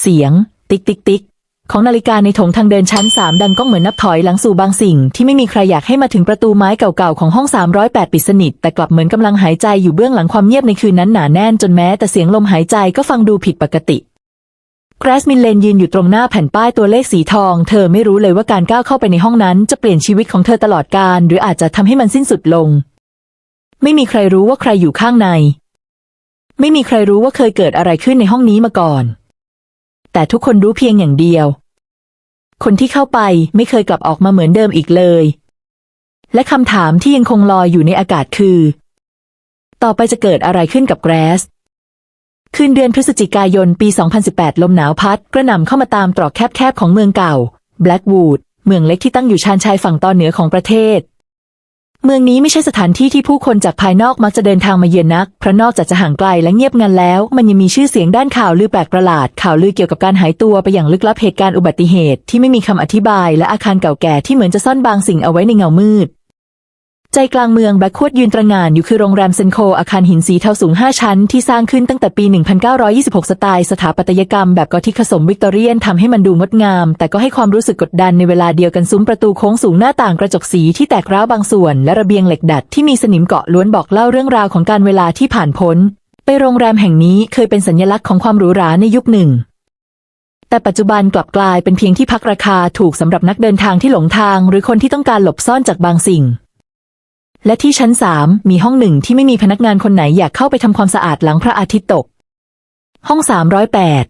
เสียง ติ๊กติ๊กติ๊กของนาฬิกาในโถงทางเดินชั้นสามดังก้องเหมือนนับถอยหลังสู่บางสิ่ง ที่ไม่มีใครอยากให้มาถึงประตูไม้เก่าๆของห้อง 308 ปิดสนิท แต่กลับเหมือนกำลังหายใจอยู่เบื้องหลังความเงียบในคืนนั้นหนาแน่นจนแม้แต่เสียงลมหายใจก็ฟังดูผิดปกติแกรสมินเลนยืนอยู่ตรงหน้าแผ่นป้ายตัวเลขสีทอง เธอไม่รู้เลยว่าการก้าวเข้าไปในห้องนั้นจะเปลี่ยนชีวิตของเธอตลอดกาลหรืออาจจะทำให้มันสิ้นสุดลง ไม่มีใครรู้ว่าใครอยู่ข้างใน ไม่มีใครรู้ว่าเคยเกิดอะไรขึ้นในห้องนี้มาก่อน แต่ทุกคนรู้เพียงอย่างเดียว คนที่เข้าไปไม่เคยกลับออกมาเหมือนเดิมอีกเลย และคำถามที่ยังคงลอยอยู่ในอากาศคือ ต่อไปจะเกิดอะไรขึ้นกับแกรสคืนเดือนพฤศจิกายนปี 2018 ลมหนาวพัด กระหน่ำเข้ามาตามตรอกแคบๆของเมืองเก่า แบล็กวูด เมืองเล็กที่ตั้งอยู่ชานชายฝั่งตอนเหนือของประเทศ เมืองนี้ไม่ใช่สถานที่ที่ผู้คนจากภายนอกมักจะเดินทางมาเยือนนัก เพราะนอกจากจะห่างไกลและเงียบงันแล้ว มันยังมีชื่อเสียงด้านข่าวลือแปลกประหลาด ข่าวลือเกี่ยวกับการหายตัวไปอย่างลึกลับเหตุการณ์อุบัติเหตุที่ไม่มีคำอธิบายและอาคารเก่าแก่ที่เหมือนจะซ่อนบางสิ่งเอาไว้ในเงามืด ใจกลางเมืองแบล็กควดยืนตระงานอยู่คือโรงแรมเซนโคอาคารหินสีเทาสูง 5 ชั้น ที่สร้างขึ้นตั้งแต่ปี 1926 สไตล์สถาปัตยกรรมแบบกอธิคผสมวิกตอเรียนทำให้มันดูงดงาม แต่ก็ให้ความรู้สึกกดดันในเวลาเดียวกันซุ้มประตูโค้งสูงหน้าต่างกระจกสีที่แตกร้าวบางส่วน และระเบียงเหล็กดัดที่มีสนิมเกาะล้วนบอกเล่าเรื่องราวของการเวลาที่ผ่านพ้น ไปโรงแรมแห่งนี้เคยเป็นสัญลักษณ์ของความหรูหราในยุคหนึ่งแต่ปัจจุบันกลับกลายเป็นเพียงที่พักราคาถูกสำหรับนักเดินทางที่หลงทาง หรือคนที่ต้องการหลบซ่อนจากบางสิ่ง และที่ชั้นสามมีห้องหนึ่งที่ไม่มีพนักงานคนไหนอยากเข้าไปทำความสะอาดหลังพระอาทิตย์ตก ห้องสามร้อยแปด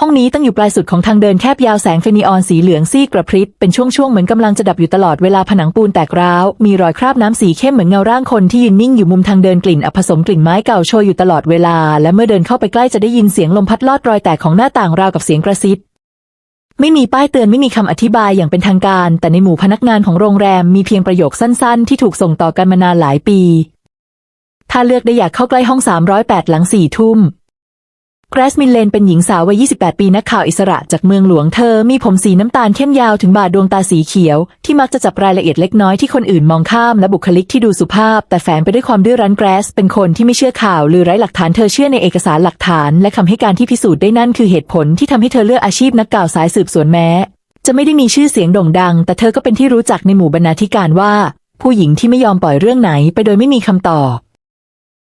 ห้องนี้ตั้งอยู่ปลายสุดของทางเดินแคบยาวแสงเฟนีออนสีเหลืองซีกระพริบเป็นช่วงๆเหมือนกำลังจะดับอยู่ตลอดเวลาผนังปูนแตกร้าว มีรอยคราบน้ำสีเข้มเหมือนเงาร่างคนที่ยืนนิ่งอยู่มุมทางเดินกลิ่นอับผสมกลิ่นไม้เก่าโชยอยู่ตลอดเวลา และเมื่อเดินเข้าไปใกล้จะได้ยินเสียงลมพัดลอดรอยแตกของหน้าต่างราวกับเสียงกระซิบ ไม่มีป้ายเตือนไม่มีคำอธิบายอย่างเป็นทางการ แต่ในหมู่พนักงานของโรงแรมมีเพียงประโยคสั้นๆ ที่ถูกส่งต่อกันมานานหลายปี ถ้าเลือกได้อยากเข้าใกล้ห้อง 308 หลังสี่ทุ่ม กรสมินเลนเป็นหญิงสาววัย 28 ปีนักข่าวอิสระจากเมืองหลวงเธอ มีผมสีน้ำตาลเข้มยาวถึงบ่าดวงตาสีเขียว ที่มักจะจับรายละเอียดเล็กน้อยที่คนอื่นมองข้ามและบุคลิกที่ดูสุภาพ แต่แฝงไปด้วยความดื้อรั้นแกรสเป็นคนที่ไม่เชื่อข่าว หรือไร้หลักฐานเธอเชื่อในเอกสารหลักฐาน และคำให้การที่พิสูจน์ได้นั่นคือเหตุผลที่ทำให้เธอเลือกอาชีพนักข่าวสายสืบสวนแม้ จะไม่ได้มีชื่อเสียงโด่งดัง แต่เธอก็เป็นที่รู้จักในหมู่บรรณาธิการว่า ผู้หญิงที่ไม่ยอมปล่อยเรื่องไหนไปโดยไม่มีคำตอบ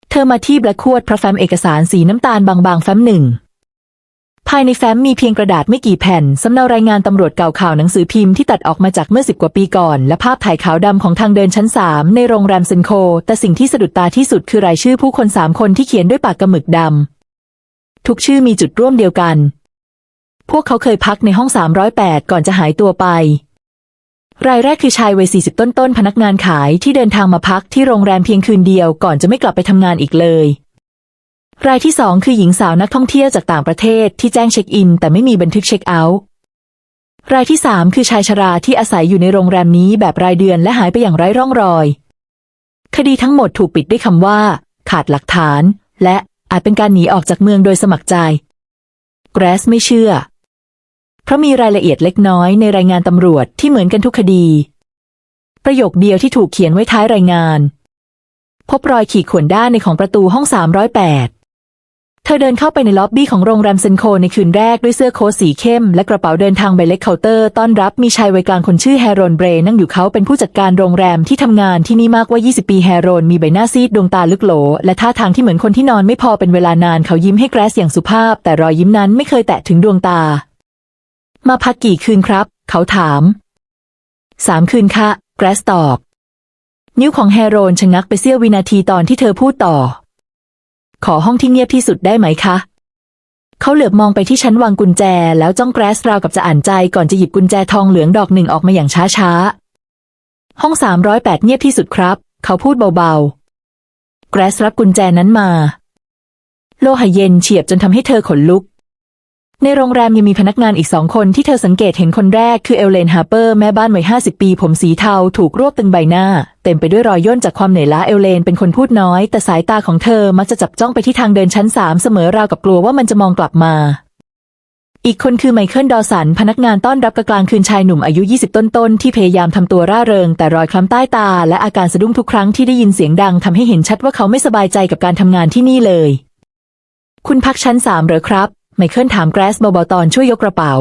เธอมาที่แบล็ควดพระแฟ้มเอกสารสีน้ำตาลบางๆแฟ้มหนึ่ง ภายในแฟ้มมีเพียงกระดาษไม่กี่แผ่นสำเนารายงานตำรวจเก่าข่าวหนังสือพิมพ์ที่ตัดออกมาจากเมื่อสิบกว่าปีก่อน และภาพถ่ายขาวดำของทางเดินชั้นสามในโรงแรมเซนโค แต่สิ่งที่สะดุดตาที่สุดคือรายชื่อผู้คนสามคนที่เขียนด้วยปากกระหมึกดำทุกชื่อมีจุดร่วมเดียวกัน พวกเขาเคยพักในห้อง308ก่อนจะหายตัวไป รายแรกคือชายวัย 40 ต้นๆ พนักงานขายที่เดินทางมาพักที่โรงแรมเพียงคืนเดียวก่อนจะไม่กลับไปทำงานอีกเลย รายที่สองคือหญิงสาวนักท่องเที่ยวจากต่างประเทศที่แจ้งเช็คอิน แต่ไม่มีบันทึกเช็คเอาท์รายที่สามคือชายชราที่อาศัยอยู่ในโรงแรมนี้แบบรายเดือนและหายไปอย่างไร้ร่องรอย คดีทั้งหมดถูกปิดด้วยคำว่า ขาดหลักฐาน และอาจเป็นการหนีออกจากเมืองโดยสมัครใจ แกรสไม่เชื่อ เพราะมีรายละเอียดเล็กน้อยในรายงานตำรวจที่เหมือนกันทุกคดี ประโยคเดียวที่ถูกเขียนไว้ท้ายรายงาน พบรอยขีดข่วนด้านในของประตูห้อง 308 เธอเดินเข้าไปในล็อบบี้ของโรงแรมเซนโคในคืนแรกด้วยเสื้อโค้ทสีเข้ม และกระเป๋าเดินทางใบเล็กเคาน์เตอร์ต้อนรับมีชายวัยกลางคนชื่อแฮร์โรนเบรนั่งอยู่เขาเป็นผู้จัดการโรงแรมที่ทำงานที่นี่มากกว่า 20 ปีแฮร์โรนมีใบหน้าซีดดวงตาลึกโหลและท่าทางที่เหมือนคนที่นอนไม่พอเป็นเวลานานเขายิ้มให้แกรสอย่างสุภาพ แต่รอยยิ้มนั้นไม่เคยแตะถึงดวงตา มาพักกี่คืนครับ เขาถาม สามคืนค่ะ แกรสตอบ นิ้วของแฮโรนชะงักไปเสี้ยววินาทีตอนที่เธอพูดต่อ ขอห้องที่เงียบที่สุดได้ไหมคะ เขาเหลือบมองไปที่ชั้นวางกุญแจ แล้วจ้องแกรสราวกับจะอ่านใจก่อนจะหยิบกุญแจทองเหลืองดอกหนึ่งออกมาอย่างช้าๆ ห้องสามร้อยแปดเงียบที่สุดครับ เขาพูดเบาๆ แกรสรับกุญแจนั้นมา โลหะเย็นเฉียบจนทำให้เธอขนลุก ในโรงแรมยังมีพนักงานอีกสองคนที่เธอสังเกตเห็นคนแรกคือเอลเลนฮาร์เปอร์แม่บ้านวัยห้าสิบปี ผมสีเทาถูกรวบตึงใบหน้า เต็มไปด้วยรอยย่นจากความเหนื่อยล้าเอลเลนเป็นคนพูดน้อย แต่สายตาของเธอมักจะจับจ้องไปที่ทางเดินชั้นสามเสมอราวกับกลัวว่ามันจะมองกลับมา อีกคนคือไมเคิลดอสันพนักงานต้อนรับกลางคืนชายหนุ่มอายุ 20 ต้นๆที่พยายามทำตัวร่าเริง แต่รอยคล้ำใต้ตา และอาการสะดุ้งทุกครั้งที่ได้ยินเสียงดังทำให้เห็นชัดว่าเขาไม่สบายใจกับการทำงานที่นี่เลยคุณพักชั้นสามเหรอครับ ไมเคิลถามแกรสเบาๆตอนช่วยยกกระเป๋า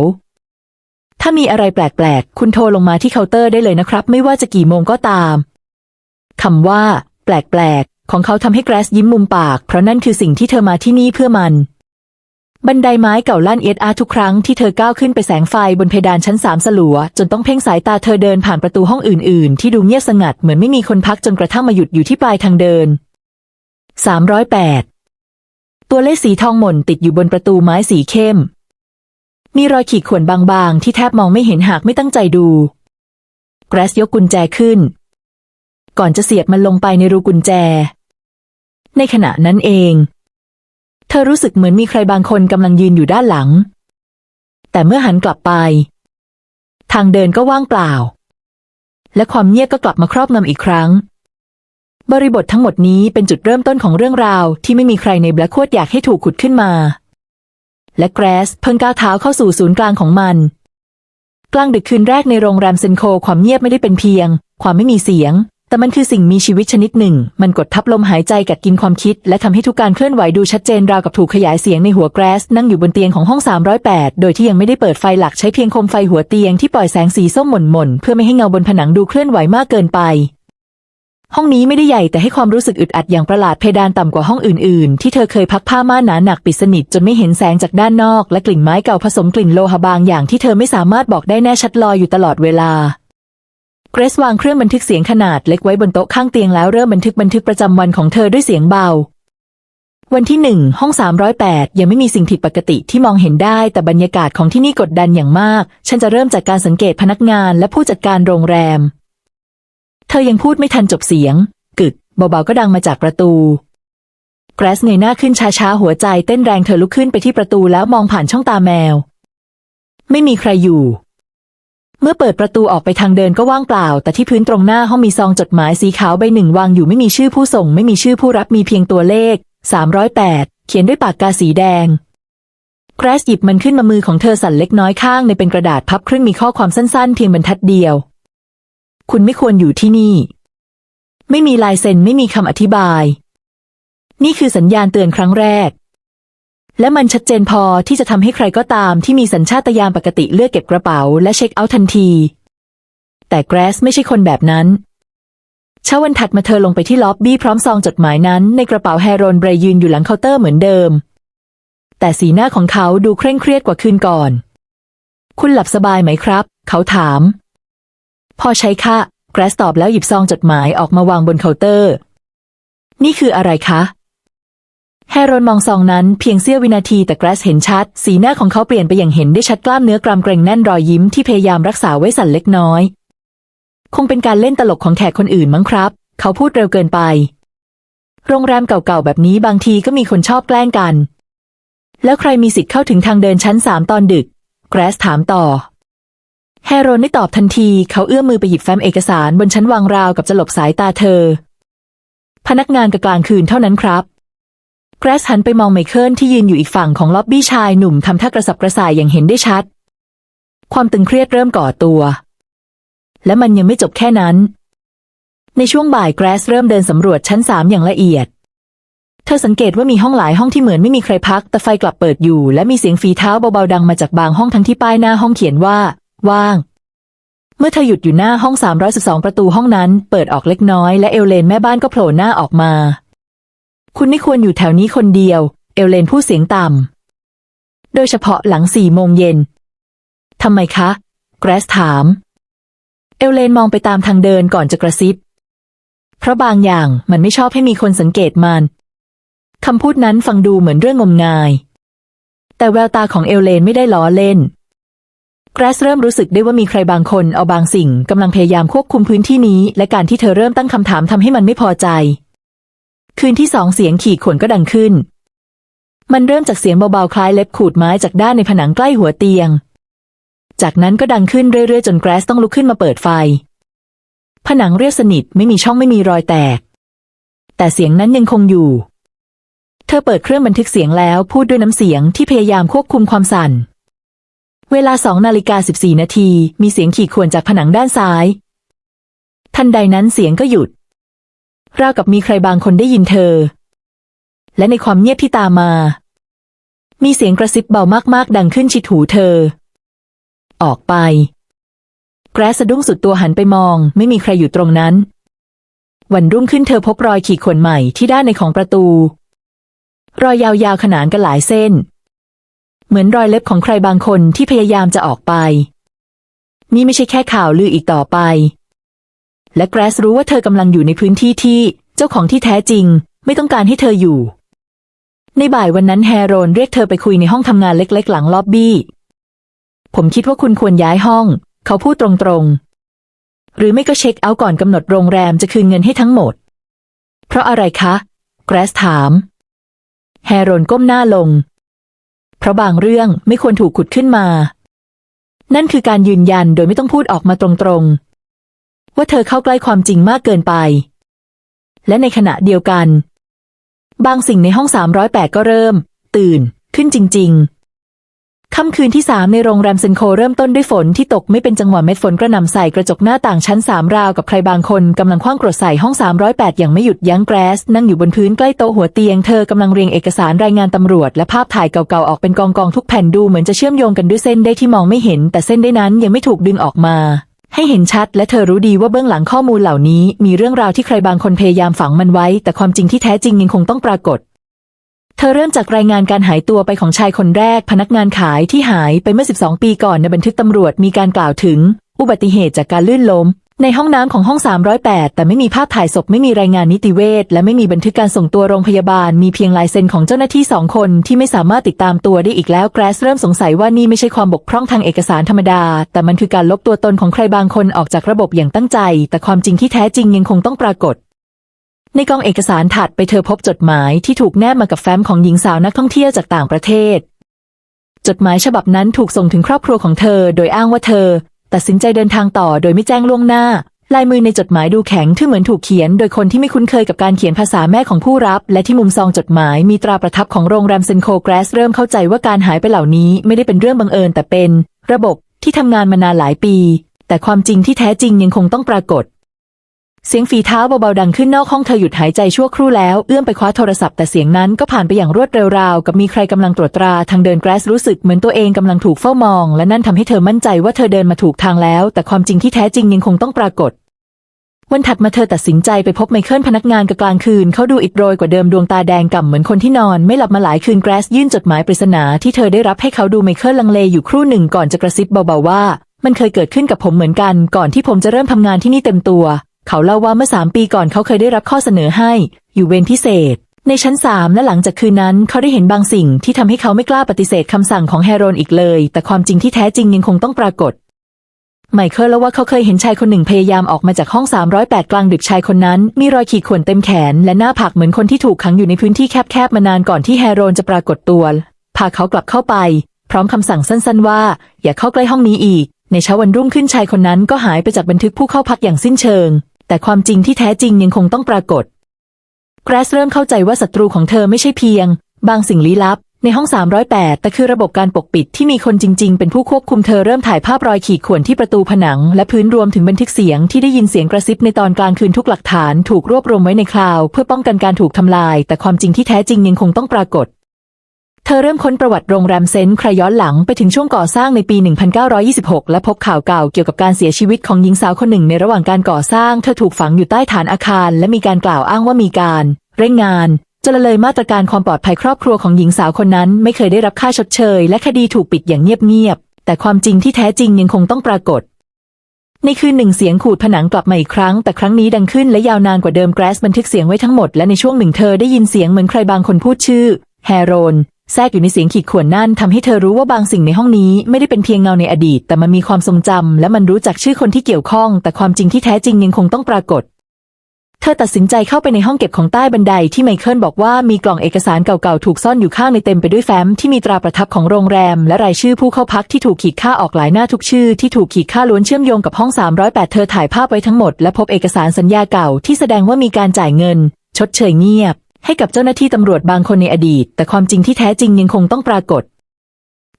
ถ้ามีอะไรแปลกๆ คุณโทรลงมาที่เคาน์เตอร์ได้เลยนะครับ ไม่ว่าจะกี่โมงก็ตามคำว่า แปลกๆ ของเขาทำให้แกรสยิ้มมุมปาก เพราะนั่นคือสิ่งที่เธอมาที่นี่เพื่อมัน บันไดไม้เก่าลั่นเอียดอาทุกครั้งที่เธอก้าวขึ้นไปแสงไฟบนเพดานชั้นสามสลัว จนต้องเพ่งสายตาเธอเดินผ่านประตูห้องอื่นๆ ที่ดูเงียบสงัดเหมือนไม่มีคนพักจนกระทั่งมาหยุดอยู่ที่ปลายทางเดิน308 ตัวเลขสีทองหม่นติดอยู่บนประตูไม้สีเข้ม มีรอยขีดข่วนบางๆ ที่แทบมองไม่เห็นหากไม่ตั้งใจดู แกรสยกกุญแจขึ้น ก่อนจะเสียบมันลงไปในรูกุญแจ ในขณะนั้นเอง เธอรู้สึกเหมือนมีใครบางคนกำลังยืนอยู่ด้านหลัง แต่เมื่อหันกลับไป ทางเดินก็ว่างเปล่า และความเงียบก็กลับมาครอบงำอีกครั้ง บริบททั้งหมดนี้เป็นจุดเริ่มต้นของเรื่องราวที่ไม่มีใครในแบล็กโคดอยากให้ถูกขุดขึ้นมา และแกรสเพิ่งก้าวเท้าเข้าสู่ศูนย์กลางของมัน กลางดึกคืนแรกในโรงแรมเซนโคความเงียบไม่ได้เป็นเพียง ความไม่มีเสียง แต่มันคือสิ่งมีชีวิตชนิดหนึ่ง มันกดทับลมหายใจกัดกินความคิด และทำให้ทุกการเคลื่อนไหวดูชัดเจนราวกับถูกขยายเสียงในหัวแกรสนั่งอยู่บนเตียงของห้อง 308 โดยที่ยังไม่ได้เปิดไฟหลักใช้เพียงโคมไฟหัวเตียงที่ปล่อยแสงสีส้มหม่นๆเพื่อไม่ให้เงาบนผนังดูเคลื่อนไหวมากเกินไป ห้องนี้ไม่ได้ใหญ่แต่ให้ความรู้สึกอึดอัดอย่างประหลาดเพดานต่ำกว่าห้องอื่นๆ ที่เธอเคยพักผ้าม่านหนาหนักปิดสนิทจนไม่เห็นแสงจากด้านนอก และกลิ่นไม้เก่าผสมกลิ่นโลหะบางอย่างที่เธอไม่สามารถบอกได้แน่ชัดลอยอยู่ตลอดเวลาเกรซวางเครื่องบันทึกเสียงขนาดเล็กไว้บนโต๊ะข้างเตียงแล้วเริ่มบันทึกบันทึกประจำวันของเธอด้วยเสียงเบา วันที่หนึ่งห้อง 308 ยังไม่มีสิ่งผิดปกติที่มองเห็นได้ แต่บรรยากาศของที่นี่กดดันอย่างมาก ฉันจะเริ่มจากการสังเกตพนักงานและผู้จัดการโรงแรม เธอยังพูดไม่ทันจบเสียง กึก เบาๆก็ดังมาจากประตู แกรสเงยหน้าขึ้นช้าๆหัวใจเต้นแรงเธอลุกขึ้นไปที่ประตูแล้วมองผ่านช่องตาแมว ไม่มีใครอยู่ เมื่อเปิดประตูออกไปทางเดินก็ว่างเปล่า แต่ที่พื้นตรงหน้าห้องมีซองจดหมายสีขาวใบหนึ่งวางอยู่ไม่มีชื่อผู้ส่ง ไม่มีชื่อผู้รับมีเพียงตัวเลข 308 เขียนด้วยปากกาสีแดงแกรสหยิบมันขึ้นมามือของเธอสั่นเล็กน้อยข้างในเป็นกระดาษพับครึ่งมีข้อความสั้นๆ เพียงบรรทัดเดียว คุณไม่ควรอยู่ที่นี่ ไม่มีลายเซ็นไม่มีคำอธิบาย นี่คือสัญญาณเตือนครั้งแรก และมันชัดเจนพอที่จะทำให้ใครก็ตามที่มีสัญชาตญาณปกติเลือกเก็บกระเป๋าและเช็คเอาท์ทันที แต่แกรสไม่ใช่คนแบบนั้นเช้าวันถัดมาเธอลงไปที่ล็อบบี้พร้อมซองจดหมายนั้นในกระเป๋าแฮร์โรนเบรยืนอยู่หลังเคาน์เตอร์เหมือนเดิม แต่สีหน้าของเขาดูเคร่งเครียดกว่าคืนก่อน คุณหลับสบายไหมครับ เขาถาม พอใช้ค่ะแกรสตอบแล้วหยิบซองจดหมายออกมาวางบนเคาน์เตอร์ นี่คืออะไรคะแฮร์โรนมองซองนั้นเพียงเสี้ยววินาทีแต่แกรสเห็นชัด สีหน้าของเขาเปลี่ยนไปอย่างเห็นได้ชัดกล้ามเนื้อกรามเกรงแน่นรอยยิ้มที่พยายามรักษาไว้สั่นเล็กน้อย คงเป็นการเล่นตลกของแขกคนอื่นมั้งครับ เขาพูดเร็วเกินไป โรงแรมเก่าๆแบบนี้บางทีก็มีคนชอบแกล้งกัน แล้วใครมีสิทธิ์เข้าถึงทางเดินชั้นสามตอนดึก แกรสถามต่อ แฮโรนได้ตอบทันที เขาเอื้อมมือไปหยิบแฟ้มเอกสารบนชั้นวางราวกับจะหลบสายตาเธอ พนักงานกะกลางคืนเท่านั้นครับ แกรสหันไปมองไมเคิลที่ยืนอยู่อีกฝั่งของล็อบบี้ชายหนุ่มทำท่ากระสับกระส่ายอย่างเห็นได้ชัด ความตึงเครียดเริ่มก่อตัว และมันยังไม่จบแค่นั้น ในช่วงบ่ายแกรสเริ่มเดินสำรวจชั้นสามอย่างละเอียดเธอสังเกตว่ามีห้องหลายห้องที่เหมือนไม่มีใครพัก แต่ไฟกลับเปิดอยู่ และมีเสียงฝีเท้าเบาๆดังมาจากบางห้องทั้งที่ป้ายหน้าห้องเขียนว่า ว่าง เมื่อเธอหยุดอยู่หน้าห้อง 312 ประตูห้องนั้น เปิดออกเล็กน้อยและเอลเลนแม่บ้านก็โผล่หน้าออกมา คุณไม่ควรอยู่แถวนี้คนเดียว เอลเลนพูดเสียงต่ำ โดยเฉพาะหลังสี่โมงเย็นทำไมคะ แกรสถาม เอลเลนมองไปตามทางเดินก่อนจะกระซิบ เพราะบางอย่างมันไม่ชอบให้มีคนสังเกตมันคำพูดนั้นฟังดูเหมือนเรื่องงมงาย แต่แววตาของเอลเลนไม่ได้ล้อเล่น แกรสเริ่มรู้สึกได้ว่ามีใครบางคนเอาบางสิ่งกำลังพยายามควบคุมพื้นที่นี้ และการที่เธอเริ่มตั้งคำถามทำให้มันไม่พอใจ คืนที่สองเสียงขีดข่วนก็ดังขึ้น มันเริ่มจากเสียงเบาๆคล้ายเล็บขูดไม้จากด้านในผนังใกล้หัวเตียง จากนั้นก็ดังขึ้นเรื่อยๆ จนแกรสต้องลุกขึ้นมาเปิดไฟ ผนังเรียบสนิทไม่มีช่องไม่มีรอยแตก แต่เสียงนั้นยังคงอยู่ เธอเปิดเครื่องบันทึกเสียงแล้วพูดด้วยน้ำเสียงที่พยายามควบคุมความสั่น เวลาสองนาฬิกาสิบสี่นาทีมีเสียงขีดข่วนจากผนังด้านซ้าย ทันใดนั้นเสียงก็หยุด ราวกับมีใครบางคนได้ยินเธอ และในความเงียบที่ตามมา มีเสียงกระซิบเบามากๆ ดังขึ้นชิดหูเธอ ออกไป แกรสสะดุ้งสุดตัวหันไปมอง ไม่มีใครอยู่ตรงนั้น วันรุ่งขึ้นเธอพบรอยขีดข่วนใหม่ที่ด้านในของประตู รอยยาวๆขนานกันหลายเส้น เหมือนรอยเล็บของใครบางคนที่พยายามจะออกไป นี่ไม่ใช่แค่ข่าวลืออีกต่อไป และแกรสรู้ว่าเธอกำลังอยู่ในพื้นที่ที่เจ้าของที่แท้จริง ไม่ต้องการให้เธออยู่ ในบ่ายวันนั้นแฮโรนเรียกเธอไปคุยในห้องทำงานเล็ก ๆ หลังล็อบบี้ ผมคิดว่าคุณควรย้ายห้อง เขาพูดตรงๆ หรือไม่ก็เช็คเอาท์ก่อนกำหนดโรงแรมจะคืนเงินให้ทั้งหมด เพราะอะไรคะ แกรสถาม แฮโรนก้มหน้าลง เพราะบางเรื่องไม่ควรถูกขุดขึ้นมา นั่นคือการยืนยันโดยไม่ต้องพูดออกมาตรงๆ ว่าเธอเข้าใกล้ความจริงมากเกินไป และในขณะเดียวกัน บางสิ่งในห้อง 308 ก็เริ่ม ตื่นขึ้นจริง ๆ ค่ำคืนที่สามในโรงแรมเซนโคเริ่มต้นด้วยฝนที่ตกไม่เป็นจังหวะเม็ดฝนกระหน่ำใส่กระจกหน้าต่างชั้นสามราวกับใครบางคนกำลังคว้างกรดใส่ห้อง 308 อย่างไม่หยุดยั้งแกรสนั่งอยู่บนพื้นใกล้โต๊ะหัวเตียงเธอกำลังเรียงเอกสารรายงานตำรวจ และภาพถ่ายเก่าๆ ออกเป็นกองกองทุกแผ่นดูเหมือนจะเชื่อมโยงกันด้วยเส้นได้ที่มองไม่เห็น แต่เส้นได้นั้นยังไม่ถูกดึงออกมา ให้เห็นชัด และเธอรู้ดีว่าเบื้องหลังข้อมูลเหล่านี้ มีเรื่องราวที่ใครบางคนพยายามฝังมันไว้ แต่ความจริงที่แท้จริงยังคงต้องปรากฏ เธอเริ่มจากรายงานการหายตัวไปของชายคนแรก พนักงานขายที่หายไปเมื่อ 12 ปีก่อนในบันทึกตำรวจมีการกล่าวถึง อุบัติเหตุจากการลื่นล้ม ในห้องน้ำของห้อง 308 แต่ไม่มีภาพถ่ายศพไม่มีรายงานนิติเวชและไม่มีบันทึกการส่งตัวโรงพยาบาล มีเพียงลายเซ็นของเจ้าหน้าที่สองคนที่ไม่สามารถติดตามตัวได้อีกแล้วแกรสเริ่มสงสัยว่านี่ไม่ใช่ความบกพร่องทางเอกสารธรรมดา แต่มันคือการลบตัวตนของใครบางคนออกจากระบบอย่างตั้งใจ แต่ความจริงที่แท้จริงยังคงต้องปรากฏ ในกองเอกสารถัดไปเธอพบจดหมายที่ถูกแนบมากับแฟ้มของหญิงสาวนักท่องเที่ยวจากต่างประเทศ จดหมายฉบับนั้นถูกส่งถึงครอบครัวของเธอ โดยอ้างว่าเธอ ตัดสินใจเดินทางต่อโดยไม่แจ้งล่วงหน้า ลายมือในจดหมายดูแข็งที่เหมือนถูกเขียน โดยคนที่ไม่คุ้นเคยกับการเขียนภาษาแม่ของผู้รับ และที่มุมซองจดหมายมีตราประทับของโรงแรมเซนโคแกรสเริ่มเข้าใจว่าการหายไปเหล่านี้ไม่ได้เป็นเรื่องบังเอิญแต่เป็น ระบบที่ทำงานมานานหลายปี แต่ความจริงที่แท้จริงยังคงต้องปรากฏ เสียงฝีเท้าเบาๆดังขึ้นนอกห้องเธอหยุดหายใจชั่วครู่แล้วเอื้อมไปคว้าโทรศัพท์แต่เสียงนั้นก็ผ่านไปอย่างรวดเร็วราวกับมีใครกำลังตรวจตราทางเดินแกรสรู้สึกเหมือนตัวเองกำลังถูกเฝ้ามอง และนั่นทำให้เธอมั่นใจว่าเธอเดินมาถูกทางแล้ว แต่ความจริงที่แท้จริงยังคงต้องปรากฏ วันถัดมาเธอตัดสินใจไปพบไมเคิลพนักงานกกลางคืนเขาดูอิดโรยกว่าเดิมดวงตาแดงก่ำเหมือนคนที่นอน ไม่หลับมาหลายคืนแกรสยื่นจดหมายปริศนาที่เธอได้รับให้เขาดูไมเคิลลังเลอยู่ครู่หนึ่งก่อนจะกระซิบเบาๆว่า มันเคยเกิดขึ้นกับผมเหมือนกัน ก่อนที่ผมจะเริ่มทำงานที่นี่เต็มตัว เขาเล่าว่าเมื่อสามปีก่อนเขาเคยได้รับข้อเสนอให้ อยู่เวรพิเศษ ในชั้นสามและหลังจากคืนนั้นเขาได้เห็นบางสิ่งที่ทำให้เขาไม่กล้าปฏิเสธคำสั่งของแฮโรนอีกเลย แต่ความจริงที่แท้จริงยังคงต้องปรากฏไมเคิลเล่าว่าเขาเคยเห็นชายคนหนึ่งพยายามออกมาจากห้อง 308 กลางดึกชายคนนั้น มีรอยขีดข่วนเต็มแขน และหน้าผากเหมือนคนที่ถูกขังอยู่ในพื้นที่แคบๆมานานก่อนที่แฮโรนจะปรากฏตัว พาเขากลับเข้าไป พร้อมคำสั่งสั้นๆว่า อย่าเข้าใกล้ห้องนี้อีก ในเช้าวันรุ่งขึ้นชายคนนั้นก็หายไปจากบันทึกผู้เข้าพักอย่างสิ้นเชิง แต่ความจริงที่แท้จริงยังคงต้องปรากฏ แกรสเริ่มเข้าใจว่าศัตรูของเธอไม่ใช่เพียง บางสิ่งลี้ลับ ในห้อง 308 แต่คือระบบการปกปิดที่มีคนจริง ๆ เป็นผู้ควบคุมเธอเริ่มถ่ายภาพรอยขีดข่วนที่ประตูผนัง และพื้นรวมถึงบันทึกเสียงที่ได้ยินเสียงกระซิบในตอนกลางคืนทุกหลักฐานถูกรวบรวมไว้ในคลาว เพื่อป้องกันการถูกทำลาย แต่ความจริงที่แท้จริงยังคงต้องปรากฏ เธอเริ่มค้นประวัติโรงแรมเซนต์ใครย้อนหลังไปถึงช่วงก่อสร้างในปี 1926 และพบข่าวเก่าเกี่ยวกับการเสียชีวิตของหญิงสาวคนหนึ่งในระหว่างการก่อสร้าง เธอถูกฝังอยู่ใต้ฐานอาคาร และมีการกล่าวอ้างว่ามีการ เร่งงานจนละเลยมาตรการความปลอดภัยครอบครัวของหญิงสาวคนนั้น ไม่เคยได้รับค่าชดเชย และคดีถูกปิดอย่างเงียบๆแต่ความจริงที่แท้จริงยังคงต้องปรากฏในคืนหนึ่งเสียงขูดผนังกลับมาอีกครั้ง แต่ครั้งนี้ดังขึ้นและยาวนานกว่าเดิมแกรสบันทึกเสียงไว้ทั้งหมดและในช่วงหนึ่งเธอได้ยินเสียงเหมือนใครบางคนพูดชื่อแฮโรน แทรกอยู่ในเสียงขีดข่วนนั่นทำให้เธอรู้ว่าบางสิ่งในห้องนี้ไม่ได้เป็นเพียงเงาในอดีต แต่มันมีความทรงจำและมันรู้จักชื่อคนที่เกี่ยวข้อง แต่ความจริงที่แท้จริงยังคงต้องปรากฏ เธอตัดสินใจเข้าไปในห้องเก็บของใต้บันไดที่ไมเคิลบอกว่ามีกล่องเอกสารเก่าๆถูกซ่อนอยู่ข้างในเต็มไปด้วยแฟ้มที่มีตราประทับของโรงแรม และรายชื่อผู้เข้าพักที่ถูกขีดค่าออกหลายหน้าทุกชื่อที่ถูกขีดค่าล้วนเชื่อมโยงกับห้อง 308 เธอถ่ายภาพไว้ทั้งหมดและพบเอกสารสัญญาเก่าที่แสดงว่ามีการจ่ายเงิน ชดเชยเงียบ ให้กับเจ้าหน้าที่ตำรวจบางคนในอดีต แต่ความจริงที่แท้จริงยังคงต้องปรากฏ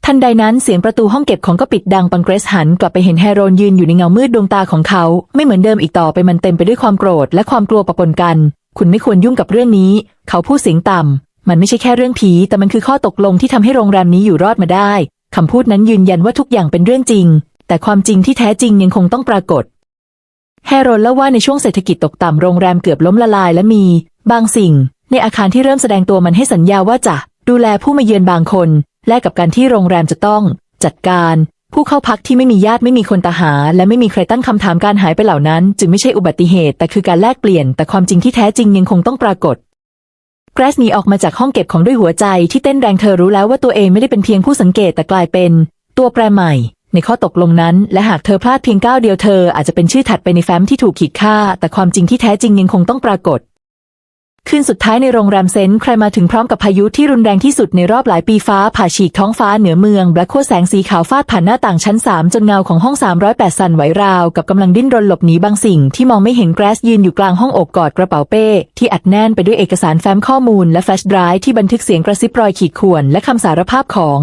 ทันใดนั้นเสียงประตูห้องเก็บของก็ปิดดังปังเกรสหันกลับไปเห็นแฮโรนยืนอยู่ในเงามืดดวงตาของเขา ไม่เหมือนเดิมอีกต่อไปมันเต็มไปด้วยความโกรธและความกลัวปะปนกัน คุณไม่ควรยุ่งกับเรื่องนี้ เขาพูดเสียงต่ำมันไม่ใช่แค่เรื่องผี แต่มันคือข้อตกลงที่ทำให้โรงแรมนี้อยู่รอดมาได้คำพูดนั้นยืนยันว่าทุกอย่างเป็นเรื่องจริง แต่ความจริงที่แท้จริงยังคงต้องปรากฏแฮโรนเล่าว่าในช่วงเศรษฐกิจตกต่ำโรงแรมเกือบล้มละลายและมี บางสิ่ง ในอาคารที่เริ่มแสดงตัวมันให้สัญญาว่าจะดูแลผู้มาเยือนบางคน แลกกับการที่โรงแรมจะต้อง จัดการ ผู้เข้าพักที่ไม่มีญาติไม่มีคนตาหา และไม่มีใครตั้งคำถามการหายไปเหล่านั้น จึงไม่ใช่อุบัติเหตุ แต่คือการแลกเปลี่ยน แต่ความจริงที่แท้จริงยังคงต้องปรากฏแกรสหนีออกมาจากห้องเก็บของด้วยหัวใจที่เต้นแรงเธอรู้แล้วว่าตัวเองไม่ได้เป็นเพียงผู้สังเกตแต่กลายเป็น ตัวแปรใหม่ ในข้อตกลงนั้น และหากเธอพลาดเพียงก้าวเดียวเธออาจจะเป็นชื่อถัดไปในแฟ้มที่ถูกขีดค่า แต่ความจริงที่แท้จริงยังคงต้องปรากฏ คืนสุดท้ายในโรงแรมเซนต์ใครมาถึงพร้อมกับพายุที่รุนแรงที่สุดในรอบหลายปีฟ้า ผ่าฉีกท้องฟ้าเหนือเมืองและขั้วแสงสีขาวฟาดผ่านหน้าต่างชั้นสามจนเงาของห้อง 308 สั่นไหวราว กับกำลังดิ้นรนหลบหนีบางสิ่งที่มองไม่เห็นแกรสยืนอยู่กลางห้องอบกอดกระเป๋าเป้ ที่อัดแน่นไปด้วยเอกสารแฟ้มข้อมูลและแฟลชไดรฟ์ที่บันทึกเสียงกระซิบรอยขีดข่วนและคำสารภาพของ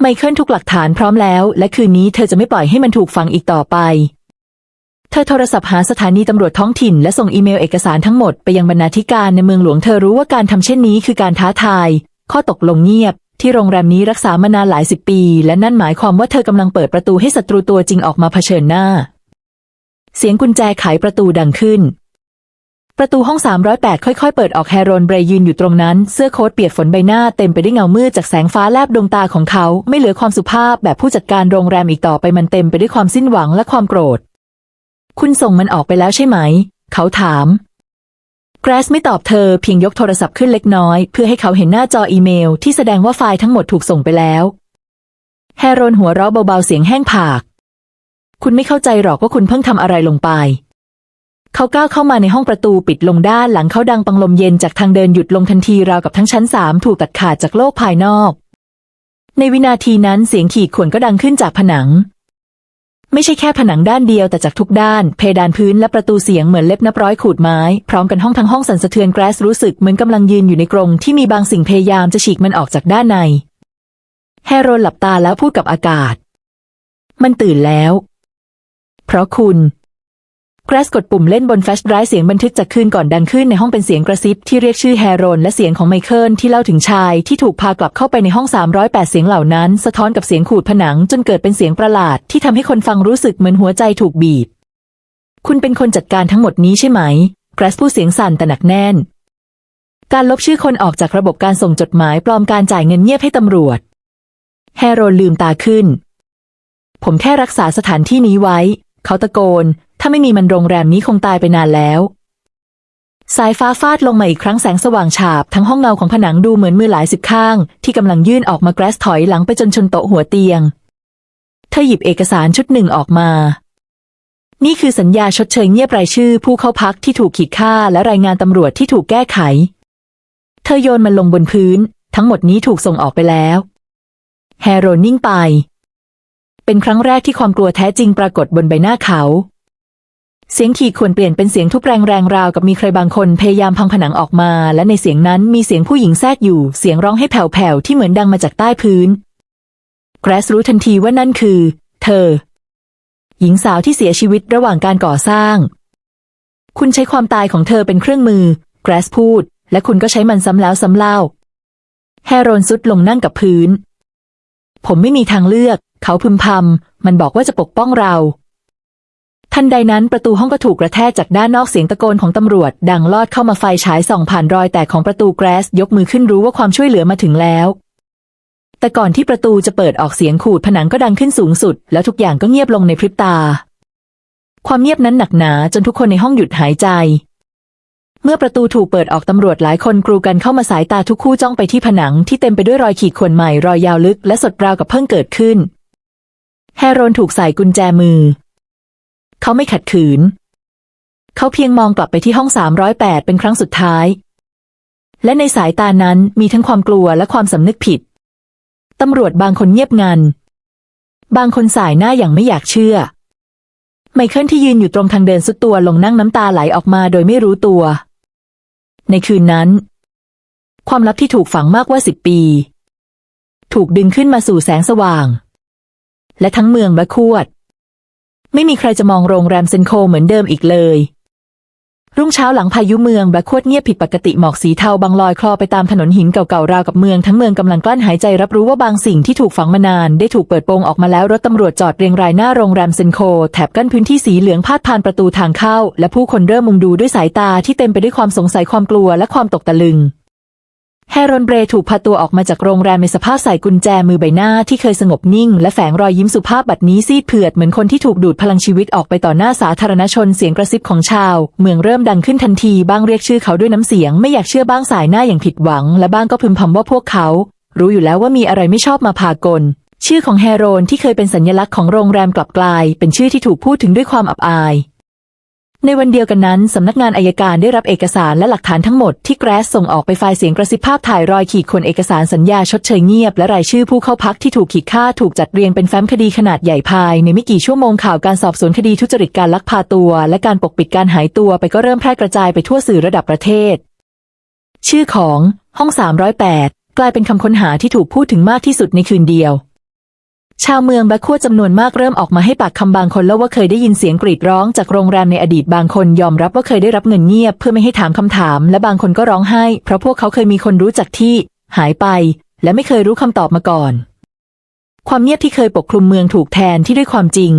ไมเคิลทุกหลักฐานพร้อมแล้ว และคืนนี้เธอจะไม่ปล่อยให้มันถูกฝังอีกต่อไป เธอโทรศัพท์หาสถานีตำรวจท้องถิ่นและส่งอีเมลเอกสารทั้งหมดไปยังบรรณาธิการในเมืองหลวงเธอรู้ว่าการทำเช่นนี้คือการท้าทาย ข้อตกลงเงียบ ที่โรงแรมนี้รักษามานานหลายสิบปี และนั่นหมายความว่าเธอกำลังเปิดประตูให้ศัตรูตัวจริงออกมาเผชิญหน้า เสียงกุญแจไขประตูดังขึ้น ประตูห้อง 308 ค่อยๆ เปิดออกแฮโรนเบรยืนอยู่ตรงนั้น เสื้อโค้ทเปียกฝนใบหน้าเต็มไปด้วยเงามืดจากแสงฟ้าแลบดวงตาของเขา ไม่เหลือความสุภาพแบบผู้จัดการโรงแรมอีกต่อไปมันเต็มไปด้วยความสิ้นหวังและความโกรธ คุณส่งมันออกไปแล้วใช่ไหม เขาถาม แกรสไม่ตอบเธอเพียงยกโทรศัพท์ขึ้นเล็กน้อย เพื่อให้เขาเห็นหน้าจออีเมลที่แสดงว่าไฟล์ทั้งหมดถูกส่งไปแล้วแฮโรนหัวเราะเบาๆเสียงแห้งผาก คุณไม่เข้าใจหรอกว่าคุณเพิ่งทำอะไรลงไป เขาก้าวเข้ามาในห้องประตูปิดลงด้านหลังเขาดังปังลมเย็นจากทางเดินหยุดลงทันทีราวกับทั้งชั้นสามถูกตัดขาดจากโลกภายนอก ในวินาทีนั้นเสียงขีดข่วนก็ดังขึ้นจากผนัง ไม่ใช่แค่ผนังด้านเดียวแต่จากทุกด้าน เพดานพื้นและประตูเสียงเหมือนเล็บนับร้อยขูดไม้ พร้อมกันห้องทั้งห้องสั่นสะเทือนแกรสรู้สึกเหมือนกำลังยืนอยู่ในกรงที่มีบางสิ่งพยายามจะฉีกมันออกจากด้านในแฮโรนหลับตาแล้วพูดกับอากาศ มันตื่นแล้ว เพราะคุณ กรสกดปุ่มเล่นบนแฟลชไดร์เสียงบันทึกจากคืนก่อนดังขึ้นในห้องเป็นเสียงกระซิบที่เรียกชื่อแฮโรนและเสียงของไมเคิลที่เล่าถึงชายที่ถูกพากลับเข้าไปในห้อง 308 เสียงเหล่านั้น สะท้อนกับเสียงขูดผนังจนเกิดเป็นเสียงประหลาดที่ทำให้คนฟังรู้สึกเหมือนหัวใจถูกบีบ คุณเป็นคนจัดการทั้งหมดนี้ใช่ไหมแกรสพูดเสียงสั่นแต่หนักแน่น การลบชื่อคนออกจากระบบการส่งจดหมายปลอมการจ่ายเงินเงียบให้ตำรวจ แฮโรนลืมตาขึ้น ผมแค่รักษาสถานที่นี้ไว้ เขาตะโกน ถ้าไม่มีมันโรงแรมนี้คงตายไปนานแล้ว สายฟ้าฟาดลงมาอีกครั้งแสงสว่างฉาบ ทั้งห้องเงาของผนังดูเหมือนมือหลายสิบข้าง ที่กำลังยื่นออกมาแกรสถอยหลังไปจนชนโต๊ะหัวเตียง เธอหยิบเอกสารชุดหนึ่งออกมา นี่คือสัญญาชดเชยเงียบรายชื่อ ผู้เข้าพักที่ถูกขีดค่าและรายงานตำรวจที่ถูกแก้ไข เธอโยนมันลงบนพื้น ทั้งหมดนี้ถูกส่งออกไปแล้ว แฮโรนิ่งไป เป็นครั้งแรกที่ความกลัวแท้จริงปรากฏบนใบหน้าเขา เสียงขีดข่วนเปลี่ยนเป็นเสียงทุบแรงๆราวกับมีใครบางคนพยายามพังผนังออกมา และในเสียงนั้นมีเสียงผู้หญิงแทรกอยู่ เสียงร้องให้แผ่วๆที่เหมือนดังมาจากใต้พื้น แกรสรู้ทันทีว่านั่นคือ เธอ หญิงสาวที่เสียชีวิตระหว่างการก่อสร้าง คุณใช้ความตายของเธอเป็นเครื่องมือ แกรสพูด และคุณก็ใช้มันซ้ำแล้วซ้ำเล่าแฮโรนซุดลงนั่งกับพื้น ผมไม่มีทางเลือก เขาพึมพำมันบอกว่าจะปกป้องเรา ทันใดนั้นประตูห้องก็ถูกกระแทกจากด้านนอกเสียงตะโกนของตำรวจ ดังลอดเข้ามาไฟฉายส่องผ่านรอยแตกของประตูแกรส ยกมือขึ้นรู้ว่าความช่วยเหลือมาถึงแล้ว แต่ก่อนที่ประตูจะเปิดออกเสียงขูดผนังก็ดังขึ้นสูงสุด แล้วทุกอย่างก็เงียบลงในพริบตา ความเงียบนั้นหนักหนาจนทุกคนในห้องหยุดหายใจ เมื่อประตูถูกเปิดออกตำรวจหลายคนกรูกันเข้ามาสายตาทุกคู่จ้องไปที่ผนังที่เต็มไปด้วยรอยขีดข่วนใหม่รอยยาวลึกและสดราวกับเพิ่งเกิดขึ้น แฮโรนถูกใส่กุญแจมือ เขาไม่ขัดขืน เขาเพียงมองกลับไปที่ห้อง 308 เป็นครั้งสุดท้าย และในสายตานั้นมีทั้งความกลัวและความสำนึกผิด ตำรวจบางคนเงียบงัน บางคนสายหน้าอย่างไม่อยากเชื่อ ไมเคิลที่ยืนอยู่ตรงทางเดินสุดตัวลงนั่งน้ำตาไหลออกมาโดยไม่รู้ตัว ในคืนนั้น ความลับที่ถูกฝังมากกว่าสิบปี ถูกดึงขึ้นมาสู่แสงสว่าง และทั้งเมืองบะควด ไม่มีใครจะมองโรงแรมเซนโคเหมือนเดิมอีกเลย รุ่งเช้าหลังพายุเมืองแบกควดเงียบผิดปกติหมอกสีเทาบางลอยคลอไปตามถนนหินเก่าๆราวกับเมืองทั้งเมืองกำลังกลั้นหายใจรับรู้ว่าบางสิ่งที่ถูกฝังมานาน ได้ถูกเปิดโปงออกมาแล้วรถตำรวจจอดเรียงรายหน้าโรงแรมเซนโค แถบกั้นพื้นที่สีเหลืองพาดผ่านประตูทางเข้า และผู้คนเริ่มมุงดูด้วยสายตาที่เต็มไปด้วยความสงสัยความกลัวและความตกตะลึง แฮรอนเบรถูกพาตัวออกมาจากโรงแรมในสภาพใส่กุญแจมือใบหน้าที่เคยสงบนิ่ง และแฝงรอยยิ้มสุภาพบัดนี้ซีดเผือดเหมือนคนที่ถูกดูดพลังชีวิตออกไปต่อหน้าสาธารณชนเสียงกระซิบของชาว เมืองเริ่มดังขึ้นทันทีบ้างเรียกชื่อเขาด้วยน้ำเสียงไม่อยากเชื่อบ้างสายหน้าอย่างผิดหวัง และบ้างก็พึมพำว่าพวกเขา รู้อยู่แล้วว่ามีอะไรไม่ชอบมาพากลชื่อของแฮโรนที่เคยเป็นสัญลักษณ์ของโรงแรมกลับกลาย เป็นชื่อที่ถูกพูดถึงด้วยความอับอาย ในวันเดียวกันนั้น สำนักงานอายการได้รับเอกสารและหลักฐานทั้งหมดที่แกรสส่งออกไปไฟล์เสียงกระซิบภาพถ่ายรอยขีดข่วนเอกสารสัญญาชดเชยเงียบ และรายชื่อผู้เข้าพักที่ถูกขีดค่าถูกจัดเรียงเป็นแฟ้มคดีขนาดใหญ่ภาย ในไม่กี่ชั่วโมงข่าวการสอบสวนคดีทุจริตการลักพาตัว และการปกปิดการหายตัวไปก็เริ่มแพร่กระจายไปทั่วสื่อระดับประเทศ ชื่อของห้อง 308 กลายเป็นคำค้นหาที่ถูกพูดถึงมากที่สุดในคืนเดียว ชาวเมืองแบคคัวจำนวนมากเริ่มออกมาให้ปากคำบางคนเล่าว่าเคยได้ยินเสียงกรีดร้องจากโรงแรมในอดีตบางคนยอมรับว่าเคยได้รับเงินเงียบเพื่อไม่ให้ถามคำถาม และบางคนก็ร้องไห้ เพราะพวกเขาเคยมีคนรู้จักที่ หายไป และไม่เคยรู้คำตอบมาก่อน ความเงียบที่เคยปกคลุมเมืองถูกแทนที่ด้วยความจริง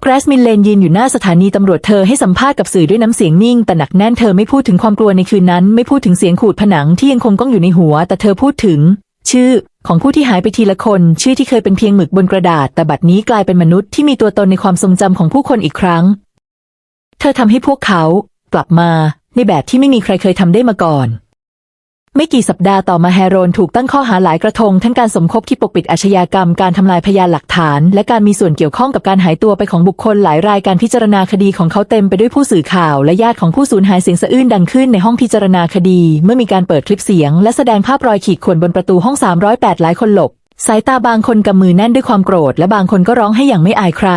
แกรสมินเลนยืนอยู่หน้าสถานีตำรวจเธอให้สัมภาษณ์กับสื่อด้วยน้ำเสียงนิ่ง แต่หนักแน่นเธอไม่พูดถึงความกลัวในคืนนั้น ไม่พูดถึงเสียงขูดผนังที่ยังคงก้องอยู่ในหัว แต่เธอพูดถึง ชื่อของผู้ที่หายไปทีละคน ชื่อที่เคยเป็นเพียงหมึกบนกระดาษ แต่บัดนี้กลายเป็นมนุษย์ที่มีตัวตนในความทรงจำของผู้คนอีกครั้ง เธอทำให้พวกเขากลับมาในแบบที่ไม่มีใครเคยทำได้มาก่อน ไม่กี่สัปดาห์ต่อมาแฮโรนถูกตั้งข้อหาหลายกระทง ทั้งการสมคบที่ปกปิดอาชญากรรม การทำลายพยานหลักฐาน และการมีส่วนเกี่ยวข้องกับการหายตัวไปของบุคคลหลายรายการพิจารณาคดีของเขาเต็มไปด้วยผู้สื่อข่าว และญาติของผู้สูญหายเสียงสะอื้นดังขึ้นในห้องพิจารณาคดี เมื่อมีการเปิดคลิปเสียง และแสดงภาพรอยขีดข่วนบนประตูห้อง 308 หลายคนหลบสายตาบางคนกำมือแน่นด้วยความโกรธ และบางคนก็ร้องให้อย่างไม่อายใคร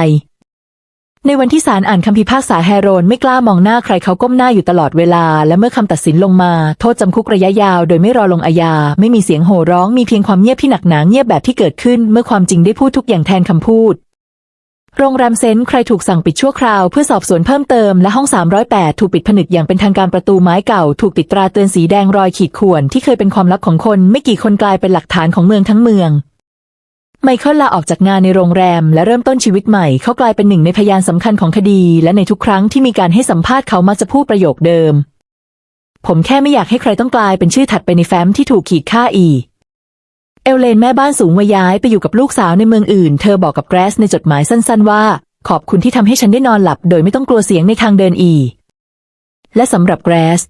ในวันที่ศาลอ่านคำพิพากษาแฮโรนไม่กล้ามองหน้าใครเขาก้มหน้าอยู่ตลอดเวลา และเมื่อคำตัดสินลงมา โทษจำคุกระยะยาวโดยไม่รอลงอาญา ไม่มีเสียงโห่ร้องมีเพียงความเงียบที่หนักหนาเงียบแบบที่เกิดขึ้น เมื่อความจริงได้พูดทุกอย่างแทนคำพูด โรงแรมเซนต์ใครถูกสั่งปิดชั่วคราวเพื่อสอบสวนเพิ่มเติมและห้อง 308 ถูกปิดผนึกอย่างเป็นทางการประตูไม้เก่า ถูกติดตราเตือนสีแดงรอยขีดข่วนที่เคยเป็นความลับของคน ไม่กี่คนกลายเป็นหลักฐานของเมืองทั้งเมือง ไมเคิลลาออกจากงานในโรงแรม และเริ่มต้นชีวิตใหม่ เขากลายเป็นหนึ่งในพยานสำคัญของคดี และในทุกครั้งที่มีการให้สัมภาษณ์เขามักจะพูดประโยคเดิม ผมแค่ไม่อยากให้ใครต้องกลายเป็นชื่อถัดไปในแฟ้มที่ถูกขีดค่าอีกเอลเลนแม่บ้านสูงวัยย้ายไปอยู่กับลูกสาวในเมืองอื่น เธอบอกกับแกรสในจดหมายสั้นๆ ว่า ขอบคุณที่ทำให้ฉันได้นอนหลับ โดยไม่ต้องกลัวเสียงในทางเดินอีกและสำหรับแกรส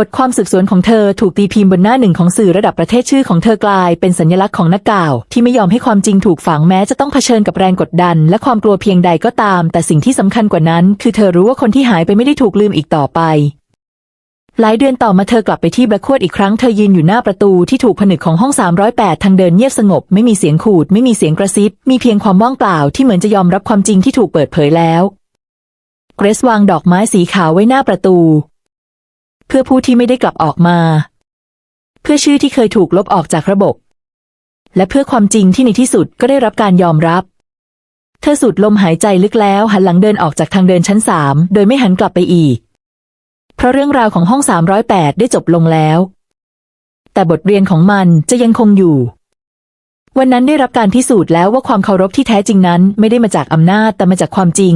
บทความสืบสวนของเธอถูกตีพิมพ์บนหน้าหนึ่งของสื่อระดับประเทศชื่อของเธอกลายเป็นสัญลักษณ์ของนักข่าว ที่ไม่ยอมให้ความจริงถูกฝังแม้จะต้องเผชิญกับแรงกดดัน และความกลัวเพียงใดก็ตาม แต่สิ่งที่สำคัญกว่านั้น คือเธอรู้ว่าคนที่หายไปไม่ได้ถูกลืมอีกต่อไป หลายเดือนต่อมาเธอกลับไปที่แบล็คควดอีกครั้งเธอยืนอยู่หน้าประตูที่ถูกผนึกของห้อง 308 ทางเดินเงียบสงบ ไม่มีเสียงขูด ไม่มีเสียงกระซิบ มีเพียงความว่างเปล่าที่เหมือนจะยอมรับความจริงที่ถูกเปิดเผยแล้วเกรซวางดอกไม้สีขาวไว้หน้าประตู เพื่อผู้ที่ไม่ได้กลับออกมา เพื่อชื่อที่เคยถูกลบออกจากระบบ และเพื่อความจริงที่ในที่สุดก็ได้รับการยอมรับ เธอสูดลมหายใจลึกแล้วหันหลังเดินออกจากทางเดินชั้นสามโดยไม่หันกลับไปอีก เพราะเรื่องราวของห้อง 308 ได้จบลงแล้ว แต่บทเรียนของมันจะยังคงอยู่วันนั้นได้รับการพิสูจน์แล้วว่าความเคารพที่แท้จริงนั้นไม่ได้มาจากอำนาจแต่มาจากความจริง